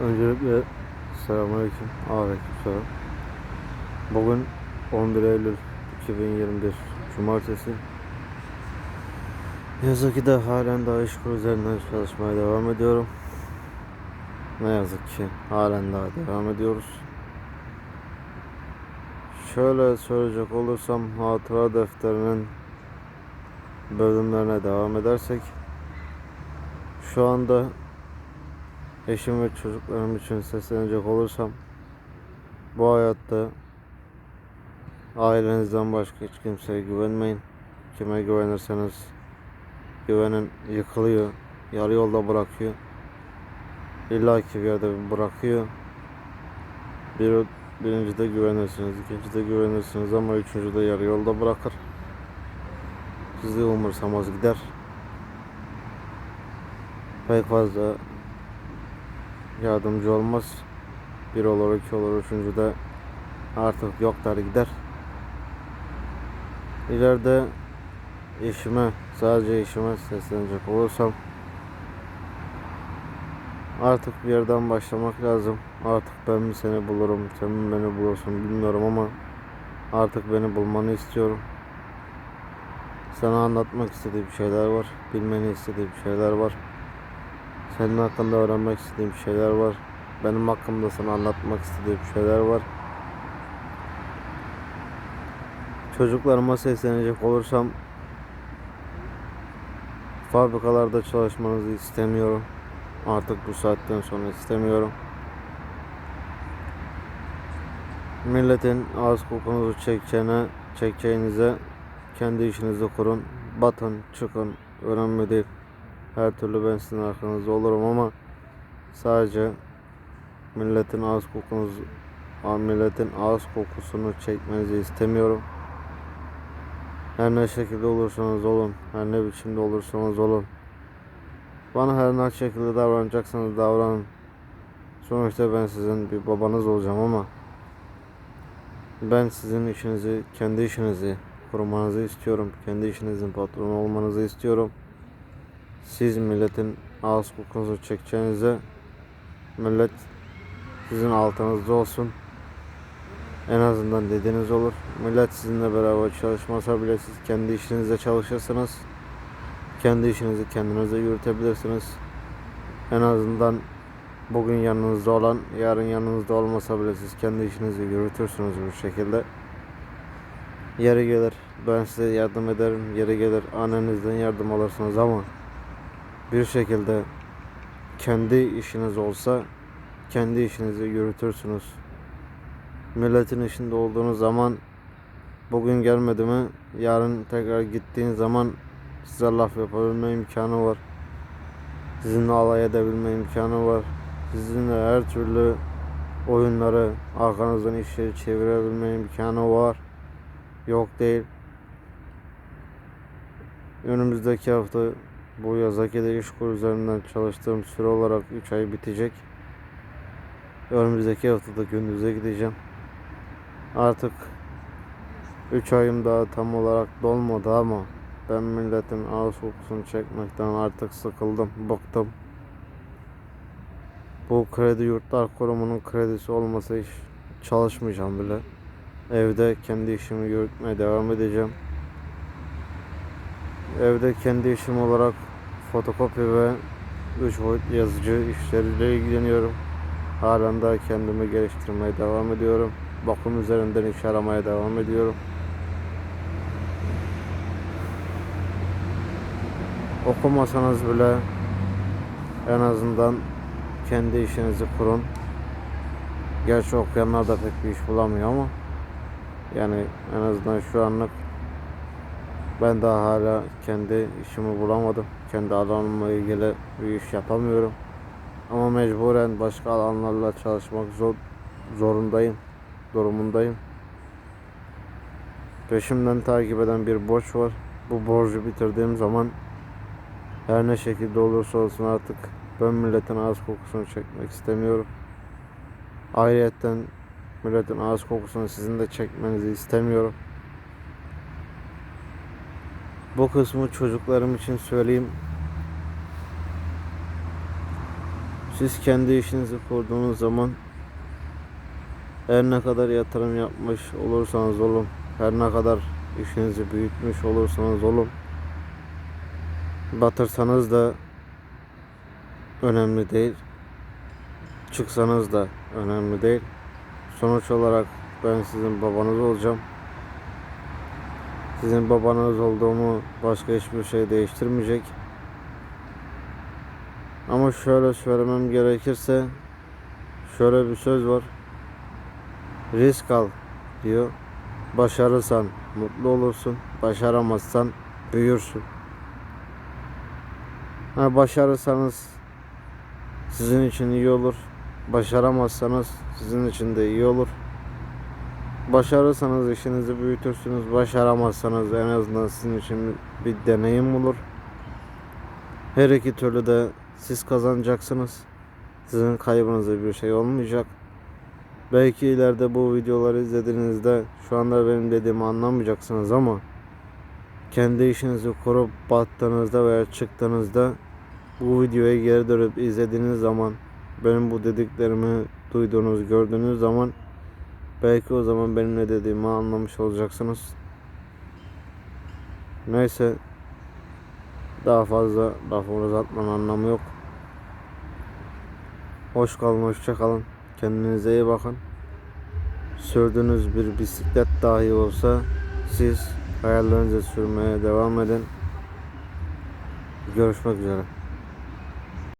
Öncelikle selamünaleyküm. Aleykümselam. Bugün 11 Eylül 2021 Cumartesi. Yazık ki de halen daha iş kuru üzerinden çalışmaya devam ediyorum. Ne yazık ki halen daha devam ediyoruz. Şöyle söyleyecek olursam hatıra defterinin bölümlerine devam edersek şu anda eşim ve çocuklarım için seslenecek olursam bu hayatta ailenizden başka hiç kimseye güvenmeyin. Kime güvenirseniz güvenin yıkılıyor, yarı yolda bırakıyor. İlla ki bir yerde bırakıyor. Bir, birinci de güvenirsiniz, ikinci de güvenirsiniz ama üçüncü de yarı yolda bırakır. Sizi umursamaz gider. Pek fazla yardımcı olmaz. Bir olur, iki olur, üçüncü de artık yok der gider. İleride eşime, sadece eşime seslenecek olursam artık bir yerden başlamak lazım. Artık ben mi seni bulurum, sen mi beni bulursun bilmiyorum ama artık beni bulmanı istiyorum. Sana anlatmak istediğim şeyler var, bilmeni istediğim şeyler var. Senin hakkında öğrenmek istediğim şeyler var. Benim hakkımda sana anlatmak istediğim şeyler var. Çocuklarıma seslenecek olursam fabrikalarda çalışmanızı istemiyorum. Artık bu saatten sonra istemiyorum. Milletin ağız kokunuzu çekeceğine, çekeceğinize kendi işinizi kurun. Batın, çıkın. Önemli değil. Her türlü ben sizin arkanızda olurum ama sadece milletin ağız kokunuzu milletin ağız kokusunu çekmenizi istemiyorum. Her ne şekilde olursanız olun, her ne biçimde olursanız olun. Bana her ne şekilde davranacaksanız davranın. Sonuçta ben sizin bir babanız olacağım ama ben sizin işinizi, kendi işinizi kurmanızı istiyorum. Kendi işinizin patronu olmanızı istiyorum. Siz milletin ağız kokunuzu çekeceğinize millet sizin altınızda olsun. En azından dediğiniz olur. Millet sizinle beraber çalışmasa bile siz kendi işinizde çalışırsınız. Kendi işinizi kendinize yürütebilirsiniz. En azından bugün yanınızda olan yarın yanınızda olmasa bile siz kendi işinizi yürütürsünüz bu şekilde. Yeri gelir ben size yardım ederim. Yeri gelir annenizden yardım alırsınız ama bir şekilde kendi işiniz olsa kendi işinizi yürütürsünüz. Milletin işinde olduğunuz zaman bugün gelmedi mi yarın tekrar gittiğin zaman size laf yapabilme imkanı var. Sizinle alay edebilme imkanı var. Sizinle her türlü oyunları arkanızdan işleri çevirebilme imkanı var. Yok değil. Önümüzdeki hafta bu Yazaki'de iş kur üzerinden çalıştığım süre olarak 3 ay bitecek. Önümüzdeki haftada gündüze gideceğim. Artık 3 ayım daha tam olarak dolmadı ama ben milletin ağız kokusunu çekmekten artık sıkıldım, bıktım. Bu kredi yurtlar kurumunun kredisi olmasa hiç çalışmayacağım bile. Evde kendi işimi yürütmeye devam edeceğim. Evde kendi işim olarak fotokopi ve 3 boyutlu yazıcı işleriyle ilgileniyorum. Halen daha kendimi geliştirmeye devam ediyorum. Bakım üzerinden iş aramaya devam ediyorum. Okumasanız bile en azından kendi işinizi kurun. Gerçi okuyanlar da pek bir iş bulamıyor ama yani en azından şu anlık ben daha hala kendi işimi bulamadım. Kendi alanımla ilgili bir iş yapamıyorum. Ama mecburen başka alanlarla çalışmak zor, zorundayım. Durumundayım. Peşimden takip eden bir borç var. Bu borcu bitirdiğim zaman her ne şekilde olursa olsun artık ben milletin ağız kokusunu çekmek istemiyorum. Ayrıyetten milletin ağız kokusunu sizin de çekmenizi istemiyorum. Bu kısmı çocuklarım için söyleyeyim. Siz kendi işinizi kurduğunuz zaman her ne kadar yatırım yapmış olursanız olun, her ne kadar işinizi büyütmüş olursanız olun, batırsanız da önemli değil. Çıksanız da önemli değil. Sonuç olarak ben sizin babanız olacağım. Sizin babanız olduğumu başka hiçbir şey değiştirmeyecek. Ama şöyle söylemem gerekirse şöyle bir söz var. Risk al diyor. Başarırsan mutlu olursun. Başaramazsan büyürsün. Ha, başarırsanız sizin için iyi olur. Başaramazsanız sizin için de iyi olur. Başarırsanız işinizi büyütürsünüz. Başaramazsanız en azından sizin için bir deneyim olur. Her iki türlü de siz kazanacaksınız. Sizin kaybınıza bir şey olmayacak. Belki ileride bu videoları izlediğinizde şu anda benim dediğimi anlamayacaksınız ama kendi işinizi kurup battığınızda veya çıktığınızda bu videoya geri dönüp izlediğiniz zaman benim bu dediklerimi duyduğunuz, gördüğünüz zaman belki o zaman benim ne dediğimi anlamış olacaksınız. Neyse daha fazla lafı uzatmanın anlamı yok. Hoş kalın, hoşça kalın. Kendinize iyi bakın. Sürdüğünüz bir bisiklet dahi olsa siz hayallerinizi sürmeye devam edin. Görüşmek üzere.